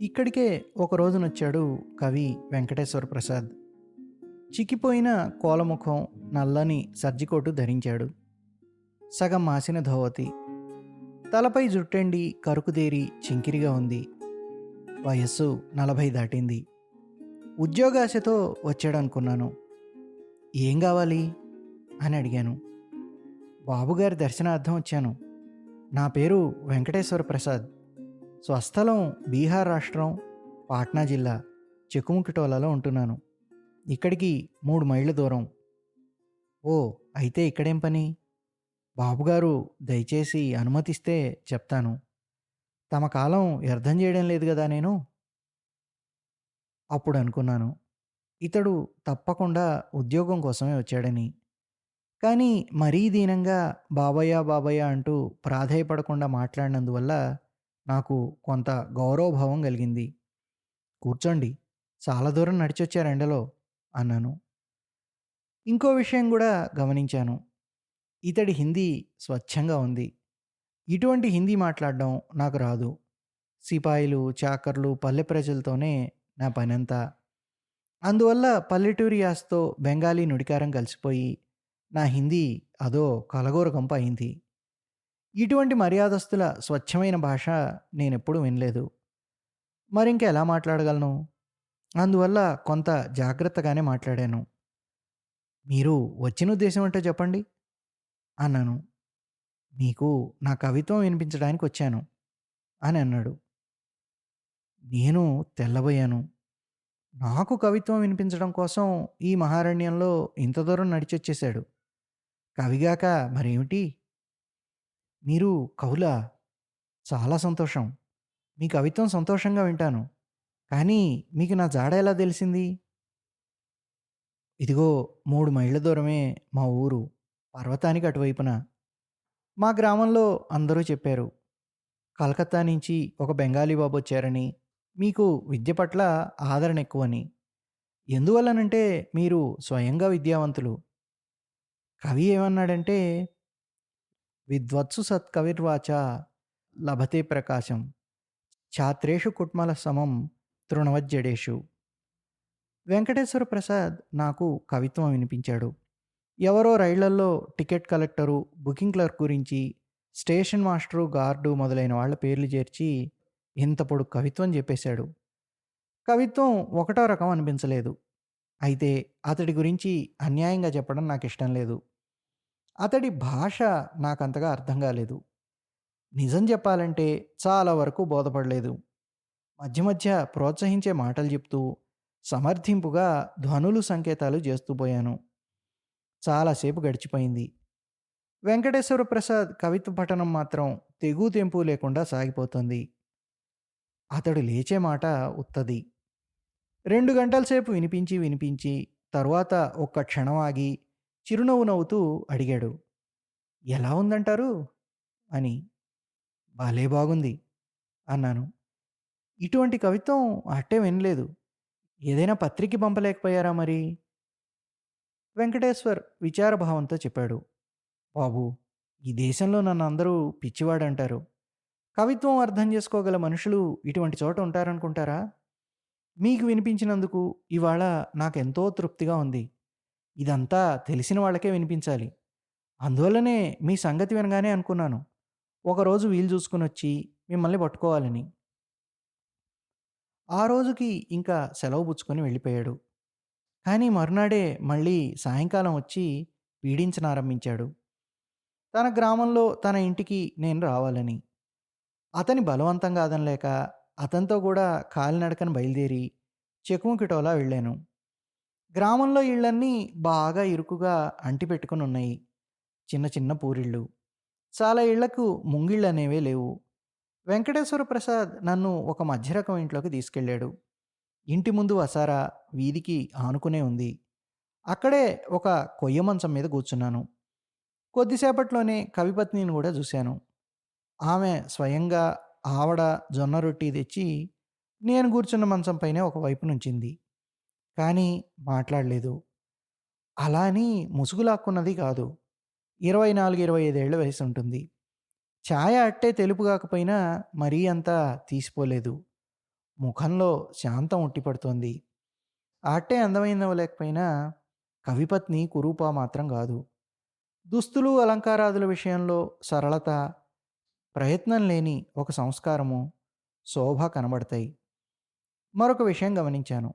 ఇక్కడికే ఒక రోజునొచ్చాడు కవి వెంకటేశ్వర ప్రసాద్. చిక్కిపోయిన కోలముఖం నల్లని సర్జికోటు ధరించాడు. సగం మాసిన ధోవతి. తలపై జుట్టండి కరుకుదేరి చింకిరిగా ఉంది. వయస్సు నలభై దాటింది. ఉద్యోగాశతో వచ్చాడనుకున్నాను. ఏం కావాలి అని అడిగాను. బాబుగారి దర్శనార్థం వచ్చాను. నా పేరు వెంకటేశ్వర ప్రసాద్. సో అస్థలం బీహార్ రాష్ట్రం పాట్నా జిల్లా చెక్కుముకిటోలలో ఉంటున్నాను. ఇక్కడికి మూడు మైళ్ళ దూరం. ఓ అయితే ఇక్కడేం పని? బాబుగారు దయచేసి అనుమతిస్తే చెప్తాను. తమ కాలం వ్యర్థం చేయడం లేదు కదా నేను? అప్పుడు అనుకున్నాను. ఇతడు తప్పకుండా ఉద్యోగం కోసమే వచ్చాడని. కానీ మరీ దీనంగా బాబయ్య బాబయ్య అంటూ ప్రాధేయపడకుండా మాట్లాడినందువల్ల నాకు కొంత గౌరవభావం కలిగింది. కూర్చోండి చాలా దూరం నడిచొచ్చారు ఎండలో అన్నాను. ఇంకో విషయం కూడా గమనించాను. ఇతడి హిందీ స్వచ్ఛంగా ఉంది. ఇటువంటి హిందీ మాట్లాడడం నాకు రాదు. సిపాయిలు చాకర్లు పల్లె ప్రజలతోనే నా పనంతా. అందువల్ల పల్లెటూరి యాస్తో బెంగాలీ నుడికారం కలిసిపోయి నా హిందీ అదో కలగోరగంప అయింది. ఇటువంటి మర్యాదస్తుల స్వచ్ఛమైన భాష నేనెప్పుడూ వినలేదు. మరింక ఎలా మాట్లాడగలను? అందువల్ల కొంత జాగ్రత్తగానే మాట్లాడాను. మీరు వచ్చిన ఉద్దేశం అంటే చెప్పండి. అన్నాను. మీకు నా కవిత్వం వినిపించడానికి వచ్చాను అని అన్నాడు. నేను తెల్లబోయాను. నాకు కవిత్వం వినిపించడం కోసం ఈ మహారణ్యంలో ఇంత దూరం నడిచొచ్చేశాడు. కవిగాక మరేమిటి? మీరు కవులా చాలా సంతోషం. మీ కవిత్వం సంతోషంగా వింటాను. కానీ మీకు నా జాడ ఎలా తెలిసింది? ఇదిగో మూడు మైళ్ళ దూరమే మా ఊరు. పర్వతానికి అటువైపున. మా గ్రామంలో అందరూ చెప్పారు. కలకత్తా నుంచి ఒక బెంగాలీ బాబు వచ్చారని. మీకు విద్య పట్ల ఆదరణ ఎక్కువని. ఎందువల్లనంటే మీరు స్వయంగా విద్యావంతులు. కవి ఏమన్నాడంటే విద్వత్సు సత్కవిర్వాచ లభతే ప్రకాశం. ఛాత్రేషు కుట్మల సమం తృణవజ్జడేషు. వెంకటేశ్వర ప్రసాద్ నాకు కవిత్వం వినిపించాడు. ఎవరో రైళ్ళల్లో టికెట్ కలెక్టరు బుకింగ్ క్లర్క్ గురించి స్టేషన్ మాస్టరు గార్డు మొదలైన వాళ్ళ పేర్లు చేర్చి ఇంత పొడు కవిత్వం చెప్పేశాడు. కవిత్వం ఒకటో రకం అనిపించలేదు. అయితే అతడి గురించి అన్యాయంగా చెప్పడం నాకు ఇష్టం లేదు. అతడి భాష నాకంతగా అర్థం కాలేదు. నిజం చెప్పాలంటే చాలా వరకు బోధపడలేదు. మధ్య మధ్య ప్రోత్సహించే మాటలు చెప్తూ సమర్థింపుగా ధ్వనులు సంకేతాలు చేస్తూ పోయాను. చాలాసేపు గడిచిపోయింది. వెంకటేశ్వర ప్రసాద్ కవిత్వ పఠనం మాత్రం తెగు తెంపు లేకుండా సాగిపోతుంది. అతడు లేచే మాట ఉత్తది. రెండు గంటల సేపు వినిపించి వినిపించి తరువాత ఒక్క క్షణం ఆగి చిరునవ్వు నవ్వుతూ అడిగాడు. ఎలా ఉందంటారు? అని. బాలే బాగుంది అన్నాను. ఇటువంటి కవిత్వం అట్టే వినలేదు. ఏదైనా పత్రిక పంపలేకపోయారా మరి? వెంకటేశ్వర్ విచారభావంతో చెప్పాడు. బాబు ఈ దేశంలో నన్ను అందరూ పిచ్చివాడంటారు. కవిత్వం అర్థం చేసుకోగల మనుషులు ఇటువంటి చోట ఉంటారనుకుంటారా? మీకు వినిపించినందుకు ఇవాళ నాకెంతో తృప్తిగా ఉంది. ఇదంతా తెలిసిన వాళ్ళకే వినిపించాలి. అందువల్లనే మీ సంగతి వినగానే అనుకున్నాను. ఒకరోజు వీలు చూసుకుని వచ్చి మిమ్మల్ని పట్టుకోవాలని. ఆ రోజుకి ఇంకా సెలవు పుచ్చుకొని వెళ్ళిపోయాడు. కానీ మరునాడే మళ్ళీ సాయంకాలం వచ్చి పీడించనారంభించాడు తన గ్రామంలో తన ఇంటికి నేను రావాలని. అతని బలవంతం కాదనలేక అతనితో కూడా కాలినడకని బయలుదేరి చెకుముకిటోలా వెళ్ళాను. గ్రామంలో ఇళ్ళన్నీ బాగా ఇరుకుగా అంటిపెట్టుకుని ఉన్నాయి చిన్న చిన్న పూరిళ్ళు. చాలా ఇళ్ళకు ముంగిళ్ళు అనేవే లేవు. వెంకటేశ్వర ప్రసాద్ నన్ను ఒక మధ్యరకం ఇంట్లోకి తీసుకెళ్ళాడు. ఇంటి ముందు వసారా వీధికి ఆనుకునే ఉంది. అక్కడే ఒక కొయ్య మంచం మీద కూర్చున్నాను. కొద్దిసేపట్లోనే కవిపత్నిని కూడా చూశాను. ఆమె స్వయంగా ఆవడ జొన్న రొట్టి తెచ్చి నేను కూర్చున్న మంచం పైనే ఒకవైపు నుంచింది. కానీ మాట్లాడలేదు అలా అని ముసుగులాక్కున్నది కాదు ఇరవై నాలుగు ఇరవై ఐదేళ్ళ వయసు ఉంటుంది ఛాయ అట్టే తెలుపు కాకపోయినా మరీ అంతా తీసిపోలేదు ముఖంలో శాంతం ఉట్టిపడుతోంది. అట్టే అందమైనవలేకపోయినా కవిపత్ని కురూప మాత్రం గాదు. దుస్తులు, అలంకారాదుల విషయంలో సరళత, ప్రయత్నం లేని ఒక సంస్కారము, శోభ కనబడతాయి. మరొక విషయం గమనించాను.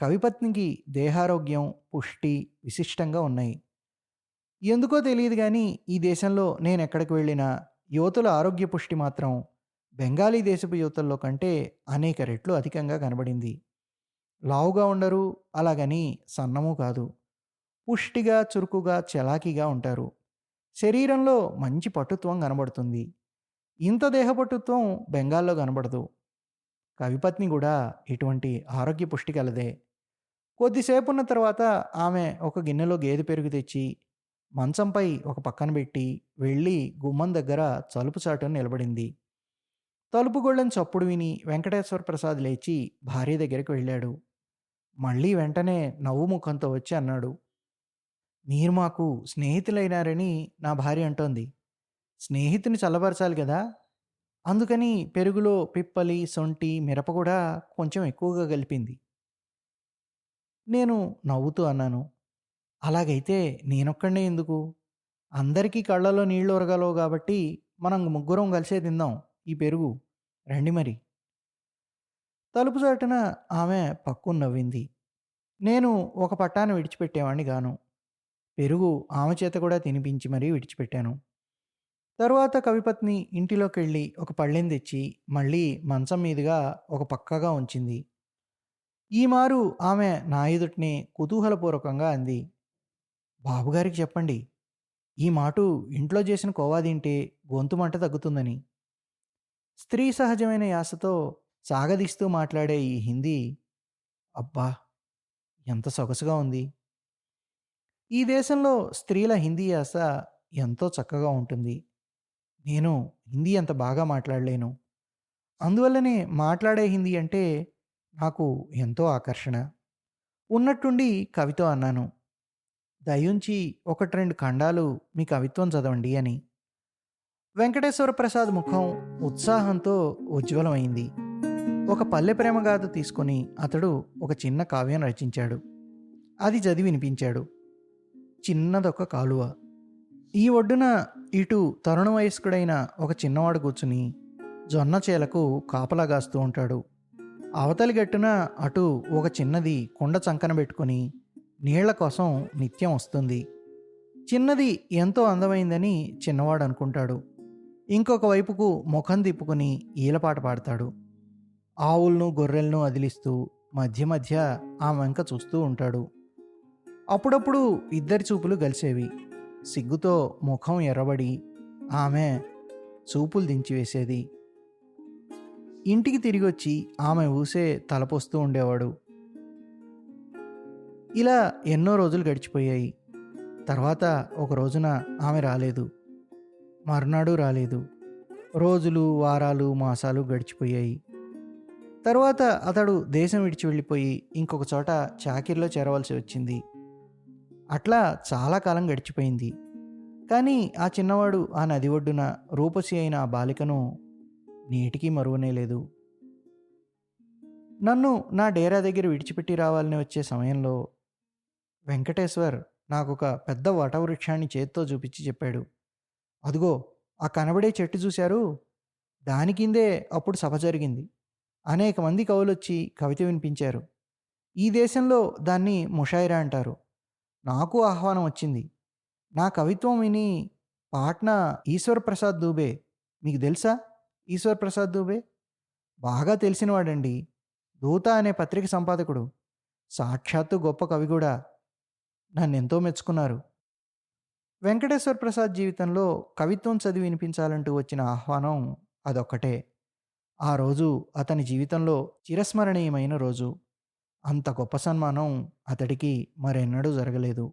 కవిపత్నికి దేహారోగ్యం, పుష్టి విశిష్టంగా ఉన్నాయి. ఎందుకో తెలియదు కానీ ఈ దేశంలో నేను ఎక్కడికి వెళ్ళినా యువతుల ఆరోగ్య పుష్టి మాత్రం బెంగాలీ దేశపు యువతల్లో కంటే అనేక రెట్లు అధికంగా కనబడింది. లావుగా ఉండరు, అలాగని సన్నము కాదు. పుష్టిగా, చురుకుగా, చలాకీగా ఉంటారు. శరీరంలో మంచి పటుత్వం కనబడుతుంది. ఇంత దేహపటుత్వం బెంగాల్లో కనబడదు. కవిపత్ని కూడా ఇటువంటి ఆరోగ్య పుష్టి కలదే. కొద్దిసేపు ఉన్న తర్వాత ఆమె ఒక గిన్నెలో గేదె పెరుగు తెచ్చి, మంచంపై ఒక పక్కన పెట్టి వెళ్ళి గుమ్మం దగ్గర తలుపు చాటును నిలబడింది. తలుపు గొళ్ళని చప్పుడు విని వెంకటేశ్వర ప్రసాద్ లేచి భార్య దగ్గరికి వెళ్ళాడు. మళ్ళీ వెంటనే నవ్వు ముఖంతో వచ్చి అన్నాడు. మీరు మాకు స్నేహితులైనారని నా భార్య అంటోంది. స్నేహితుని చల్లబరచాలి కదా అందుకని పెరుగులో పిప్పలి, సొంటి మిరప కూడా కొంచెం ఎక్కువగా కలిపింది. నేను నవ్వుతూ అన్నాను. అలాగైతే నేనొక్కడే ఎందుకు? అందరికీ కళ్ళలో నీళ్ళు ఒరగాలవు కాబట్టి మనం ముగ్గురం కలిసే తిందాం ఈ పెరుగు. రండి మరి. తలుపు చాటున ఆమె పక్కు నవ్వింది. నేను ఒక పట్టాన్ని విడిచిపెట్టేవాణ్ణి గాను. పెరుగు ఆమె చేత కూడా తినిపించి మరీ విడిచిపెట్టాను. తరువాత కవిపత్ని ఇంటిలోకి వెళ్ళి ఒక పళ్ళెం తెచ్చి, మళ్ళీ మంచం మీదుగా ఒక పక్కగా ఉంచింది. ఈమారు ఆమె నా ఎదుటిని కుతూహలపూర్వకంగా అంది. బాబుగారికి చెప్పండి. ఈ మాటు ఇంట్లో చేసిన కోవా తింటే గొంతు మంట తగ్గుతుందని. స్త్రీ సహజమైన యాసతో సాగదీస్తూ మాట్లాడే ఈ హిందీ అబ్బా! ఎంత సొగసుగా ఉంది. ఈ దేశంలో స్త్రీల హిందీ యాస ఎంతో చక్కగా ఉంటుంది. నేను హిందీ అంత బాగా మాట్లాడలేను. అందువల్లనే మాట్లాడే హిందీ అంటే నాకు ఎంతో ఆకర్షణ. ఉన్నట్టుండి కవితో అన్నాను. దయుంచి ఒకటి రెండు ఖండాలు మీ కవిత్వం చదవండి అని. వెంకటేశ్వర ప్రసాద్ ముఖం ఉత్సాహంతో ఉజ్వలమైంది. ఒక పల్లె ప్రేమగాథ తీసుకొని అతడు ఒక చిన్న కావ్యం రచించాడు. అది చదివి వినిపించాడు. చిన్నదొక కాలువ. ఈ ఒడ్డున ఇటు తరుణ వయస్కుడైన ఒక చిన్నవాడు కూర్చుని జొన్న చేలకు కాపలా గాస్తూ ఉంటాడు. అవతలి గట్టున అటు ఒక చిన్నది కుండ చంకన పెట్టుకుని నీళ్ళ కోసం నిత్యం వస్తుంది. చిన్నది ఎంతో అందమైందని చిన్నవాడు అనుకుంటాడు. ఇంకొక వైపుకు ముఖం తిప్పుకుని ఈలపాట పాడతాడు. ఆవులను, గొర్రెలను అదిలిస్తూ మధ్య మధ్య ఆమె వెంక చూస్తూ ఉంటాడు. అప్పుడప్పుడు ఇద్దరి చూపులు కలిసేవి. సిగ్గుతో ముఖం ఎర్రబడి ఆమె చూపులు దించివేసేది. ఇంటికి తిరిగొచ్చి ఆమె ఊసే తలపోస్తూ ఉండేవాడు. ఇలా ఎన్నో రోజులు గడిచిపోయాయి. తర్వాత ఒక రోజున ఆమె రాలేదు. మరునాడు రాలేదు. రోజులు, వారాలు, మాసాలు గడిచిపోయాయి. తర్వాత అతడు దేశం విడిచి వెళ్ళిపోయి ఇంకొక చోట చాకిరిలో చేరవలసి వచ్చింది. అట్లా చాలా కాలం గడిచిపోయింది. కానీ ఆ చిన్నవాడు ఆ నది ఒడ్డున రూపసి అయిన ఆ బాలికను నేటికీ మరువనేలేదు. నన్ను నా డేరా దగ్గర విడిచిపెట్టి రావాలని వచ్చే సమయంలో వెంకటేశ్వర్ నాకు ఒక పెద్ద వటవృక్షాన్ని చేత్తో చూపించి చెప్పాడు. అదుగో ఆ కనబడే చెట్టు చూశారు దాని కిందే అప్పుడు సభ జరిగింది. అనేక మంది కవులొచ్చి కవిత వినిపించారు. ఈ దేశంలో దాన్ని ముషాయిరా అంటారు. నాకు ఆహ్వానం వచ్చింది. నా కవిత్వం విని పాట్నా ఈశ్వర్ ప్రసాద్ దూబే మీకు తెలుసా ఈశ్వర్ ప్రసాద్ దూబే? బాగా తెలిసినవాడండి. దూత అనే పత్రిక సంపాదకుడు. సాక్షాత్తు గొప్ప కవి కూడా నన్నెంతో మెచ్చుకున్నారు. వెంకటేశ్వర ప్రసాద్ జీవితంలో కవిత్వం చదివి వినిపించాలంటూ వచ్చిన ఆహ్వానం అదొక్కటే. ఆ రోజు అతని జీవితంలో చిరస్మరణీయమైన రోజు. అంత గొప్ప సన్మానం అతడికి మరెన్నడూ జరగలేదు.